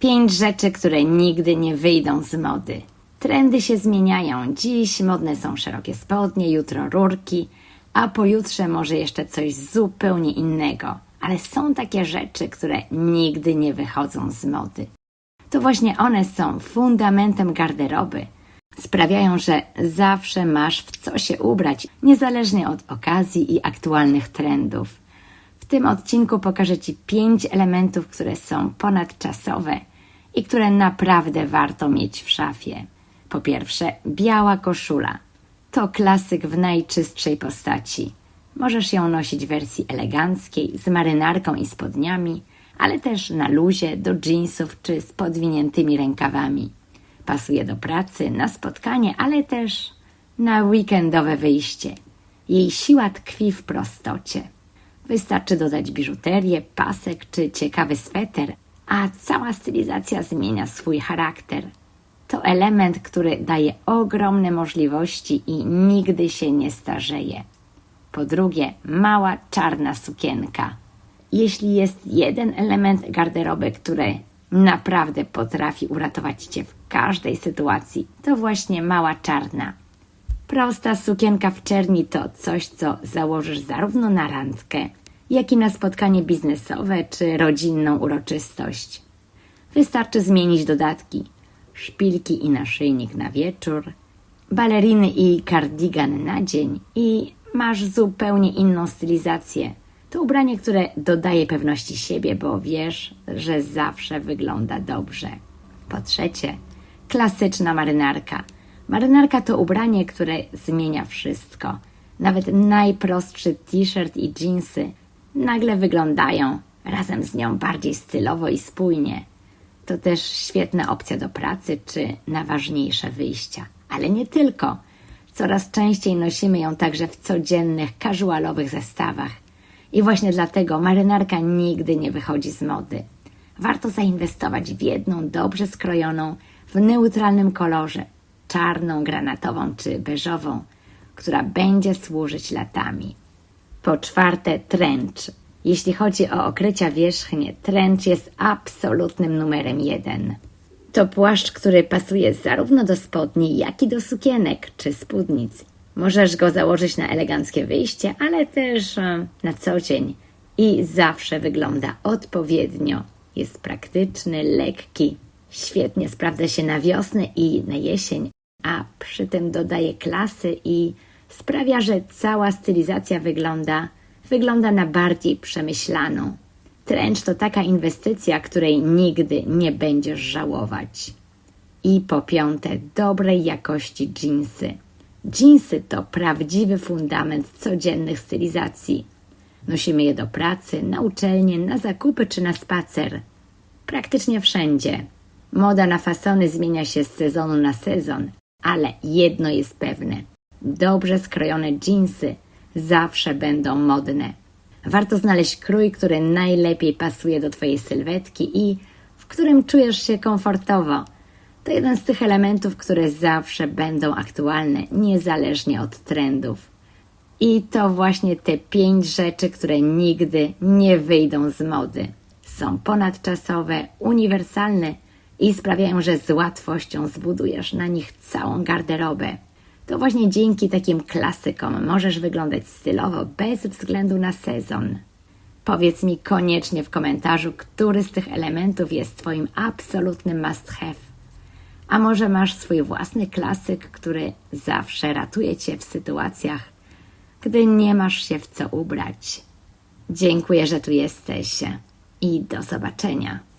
Pięć rzeczy, które nigdy nie wyjdą z mody. Trendy się zmieniają. Dziś modne są szerokie spodnie, jutro rurki, a pojutrze może jeszcze coś zupełnie innego. Ale są takie rzeczy, które nigdy nie wychodzą z mody. To właśnie one są fundamentem garderoby. Sprawiają, że zawsze masz w co się ubrać, niezależnie od okazji i aktualnych trendów. W tym odcinku pokażę Ci pięć elementów, które są ponadczasowe i które naprawdę warto mieć w szafie. Po pierwsze, biała koszula. To klasyk w najczystszej postaci. Możesz ją nosić w wersji eleganckiej, z marynarką i spodniami, ale też na luzie, do jeansów czy z podwiniętymi rękawami. Pasuje do pracy, na spotkanie, ale też na weekendowe wyjście. Jej siła tkwi w prostocie. Wystarczy dodać biżuterię, pasek czy ciekawy sweter, a cała stylizacja zmienia swój charakter. To element, który daje ogromne możliwości i nigdy się nie starzeje. Po drugie, mała czarna sukienka. Jeśli jest jeden element garderoby, który naprawdę potrafi uratować Cię w każdej sytuacji, to właśnie mała czarna. Prosta sukienka w czerni to coś, co założysz zarówno na randkę, jak i na spotkanie biznesowe czy rodzinną uroczystość. Wystarczy zmienić dodatki, szpilki i naszyjnik na wieczór, baleriny i kardigan na dzień i masz zupełnie inną stylizację. To ubranie, które dodaje pewności siebie, bo wiesz, że zawsze wygląda dobrze. Po trzecie, klasyczna marynarka. Marynarka to ubranie, które zmienia wszystko. Nawet najprostszy t-shirt i jeansy nagle wyglądają razem z nią bardziej stylowo i spójnie. To też świetna opcja do pracy czy na ważniejsze wyjścia. Ale nie tylko. Coraz częściej nosimy ją także w codziennych, casualowych zestawach. I właśnie dlatego marynarka nigdy nie wychodzi z mody. Warto zainwestować w jedną dobrze skrojoną, w neutralnym kolorze, czarną, granatową czy beżową, która będzie służyć latami. Po czwarte, trench. Jeśli chodzi o okrycia wierzchnie, trench jest absolutnym numerem jeden. To płaszcz, który pasuje zarówno do spodni, jak i do sukienek czy spódnic. Możesz go założyć na eleganckie wyjście, ale też e, na co dzień i zawsze wygląda odpowiednio. Jest praktyczny, lekki, świetnie sprawdza się na wiosnę i na jesień, a przy tym dodaje klasy i sprawia, że cała stylizacja wygląda, wygląda na bardziej przemyślaną. Trench to taka inwestycja, której nigdy nie będziesz żałować. I po piąte, dobrej jakości dżinsy. Dżinsy to prawdziwy fundament codziennych stylizacji. Nosimy je do pracy, na uczelnię, na zakupy czy na spacer. Praktycznie wszędzie. Moda na fasony zmienia się z sezonu na sezon, ale jedno jest pewne. Dobrze skrojone dżinsy zawsze będą modne. Warto znaleźć krój, który najlepiej pasuje do Twojej sylwetki i w którym czujesz się komfortowo. To jeden z tych elementów, które zawsze będą aktualne, niezależnie od trendów. I to właśnie te pięć rzeczy, które nigdy nie wyjdą z mody. Są ponadczasowe, uniwersalne i sprawiają, że z łatwością zbudujesz na nich całą garderobę. To właśnie dzięki takim klasykom możesz wyglądać stylowo bez względu na sezon. Powiedz mi koniecznie w komentarzu, który z tych elementów jest Twoim absolutnym must have. A może masz swój własny klasyk, który zawsze ratuje Cię w sytuacjach, gdy nie masz się w co ubrać. Dziękuję, że tu jesteś i do zobaczenia.